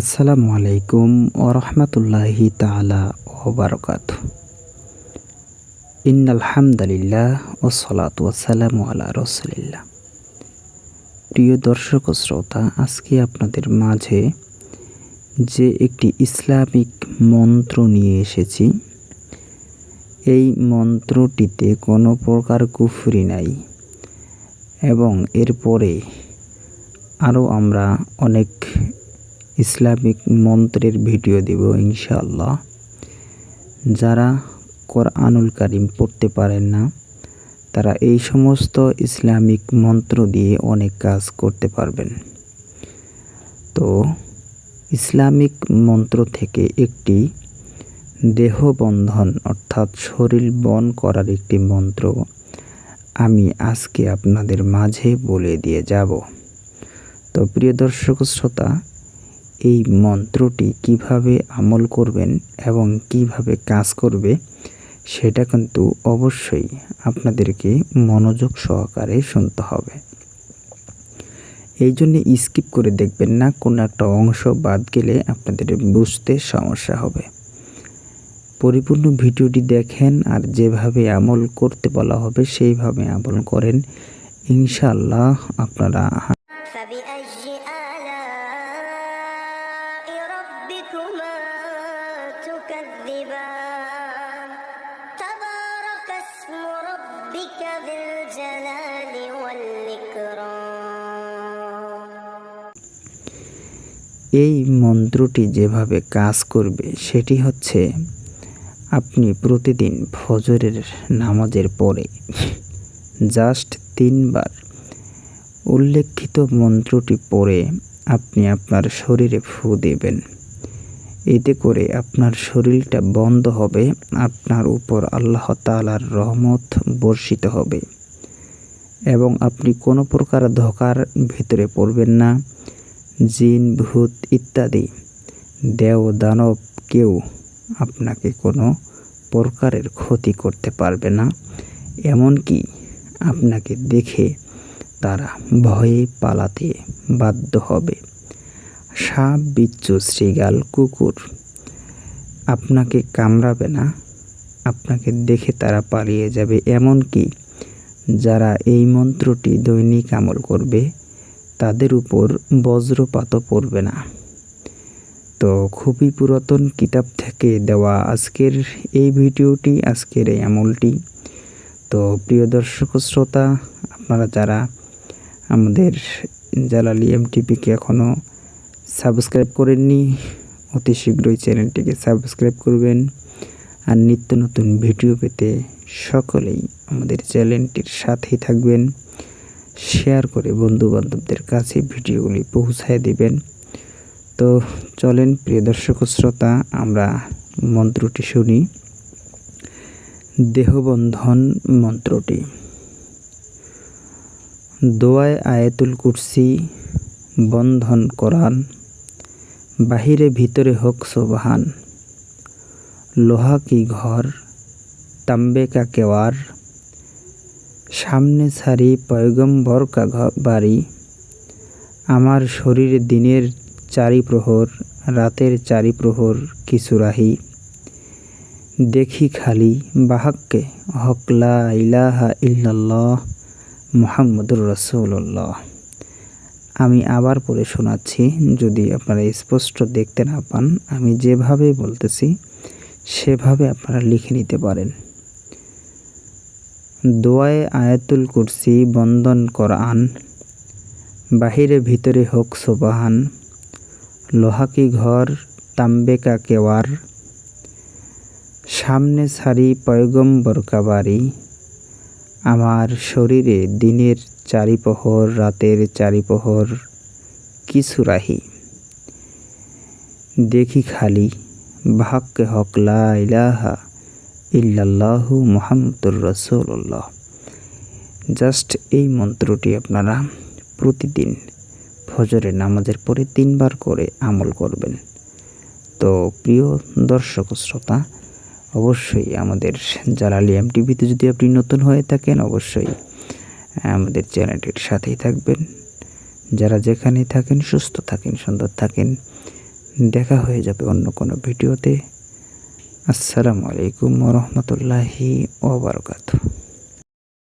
আসসালামু আলাইকুম ওরহমতুল্লাহি তালা ওবরকাত ইন্নাল হামদালিল্লাহ ও সলাত ওয়াসালামু আলা রসুলিল্লাহ। প্রিয় দর্শক শ্রোতা, আজকে আপনাদের মাঝে যে একটি ইসলামিক মন্ত্র নিয়ে এসেছি। এই মন্ত্রটিতে কোনো প্রকার কুফরি নাই এবং এরপরে আরও আমরা অনেক ইসলামিক মন্ত্রের ভিডিও দেব ইনশাআল্লাহ। যারা কোরআনুল কারিম পড়তে পারেন না, তারা এই সমস্ত ইসলামিক মন্ত্র দিয়ে অনেক কাজ করতে পারবেন। তো ইসলামিক মন্ত্র থেকে একটি দেহবন্ধন অর্থাৎ শরীর বন করার একটি মন্ত্র আমি আজকে আপনাদের মাঝে বলে দিয়ে যাব। তো প্রিয় দর্শক, শ্রোতা এই মন্ত্রটি কীভাবে আমল করবেন এবং কীভাবে কাজ করবে, সেটা কিন্তু অবশ্যই আপনাদেরকে মনোযোগ সহকারে শুনতে হবে। এই জন্য স্কিপ করে দেখবেন না, কোনো একটা অংশ বাদ গেলে আপনাদের বুঝতে সমস্যা হবে। পরিপূর্ণ ভিডিওটি দেখেন আর যেভাবে আমল করতে বলা হবে সেইভাবে আমল করেন। ইনশাল্লাহ আপনারা ذي الجلال والإكرام এই মন্ত্রটি যেভাবে কাজ করবে সেটি হচ্ছে আপনি প্রতিদিন ফজরের নামাজের পরে জাস্ট তিনবার উল্লেখিত মন্ত্রটি পড়ে আপনি আপনার শরীরে ফু দেবেন এতে করে আপনার শরীরটা বন্ধ হবে, আপনার উপর আল্লাহ তালার রহমত বর্ষিত হবে। এবং আপনি কোনো প্রকার ধোকার ভিতরে পড়বেন না। জিন, ভূত ইত্যাদি, দেও, দানব কেউ আপনাকে কোনো প্রকারের ক্ষতি করতে পারবে না। এমনকি আপনাকে দেখে তারা ভয়ে পালাতে বাধ্য হবে। সাপ বিচ্ছু শ্রীগাল কুকুর। আপনাকে কামড়াবে না, আপনাকে দেখে তারা পালিয়ে যাবে। এমনকি যারা এই মন্ত্রটি দৈনিক আমল করবে, তাদের উপর বজ্রপাতও পড়বে না। তো খুবই পুরাতন কিতাব থেকে দেওয়া আজকের এই ভিডিওটি, আজকের এই আমলটি। তো প্রিয় দর্শক শ্রোতা, আপনারা যারা আমাদের জালালি এমটিপিকে এখনও সাবস্ক্রাইব করেননি, অতি শীঘ্রই চ্যানেলটিকে সাবস্ক্রাইব করবেন আর নিত্য নতুন ভিডিও পেতে সকলেই আমাদের চ্যানেলটির সাথেই থাকবেন। শেয়ার করে বন্ধু বান্ধবদের কাছে ভিডিওগুলি পৌঁছায় দিবেন। তো চলেন প্রিয় দর্শক শ্রোতা, আমরা মন্ত্রটি শুনি। দেহবন্ধন মন্ত্রটি। দোয়ায় আয়াতুল কুরসি বন্ধন কোরআন বাহিরে ভিতরে হোক সোবাহান লোহা কি ঘর, তাম্বে কা কেওয়ার। সামনে সারি পয়গম্বর কা বাড়ি। আমার শরীরে দিনের চারি প্রহর রাতের চারি প্রহর কিছু রাহি দেখি খালি বাহাক্কে হকলা ইলাহা ইল্লাল্লাহ, মুহাম্মদুর রসুল্লাহ আমি আবার পড়ে শোনাচ্ছি। যদি আপনারা স্পষ্ট দেখতে না পান, আমি যেভাবে বলতেছি, সেভাবে আপনারা লিখে নিতে পারেন। দোয়ায় আয়াতুল কুরসি, বন্দন, কোরআন, বাহিরে ভিতরে হোক সোবাহান লোহাকি ঘর তাম্বেকা কেওয়ার সামনে সারি পয়গম্বর কাবারি, আমার শরীরে দিনের চারিপহর, রাতের চারিপহর, কিছু রাহি। দেখি খালি, ভাগ্যে হক লা ইলাহা ইল্লাল্লাহু মুহাম্মদুর রসুল্লাহ জাস্ট এই মন্ত্রটি আপনারা প্রতিদিন ফজরের নামাজের পরে তিনবার করে আমল করবেন। তো প্রিয় দর্শক শ্রোতা, অবশ্যই আমাদের জালালি এম টিভিতে যদি আপনি নতুন হয়ে থাকেন, অবশ্যই আমাদের চ্যানেলটির সাথেই থাকবেন। যারা যেখানেই থাকেন, সুস্থ থাকেন, সুন্দর থাকেন, দেখা হয়ে যাবে অন্য কোনো ভিডিওতে। আসসালামু আলাইকুম রহমতুল্লাহি ওবরকাত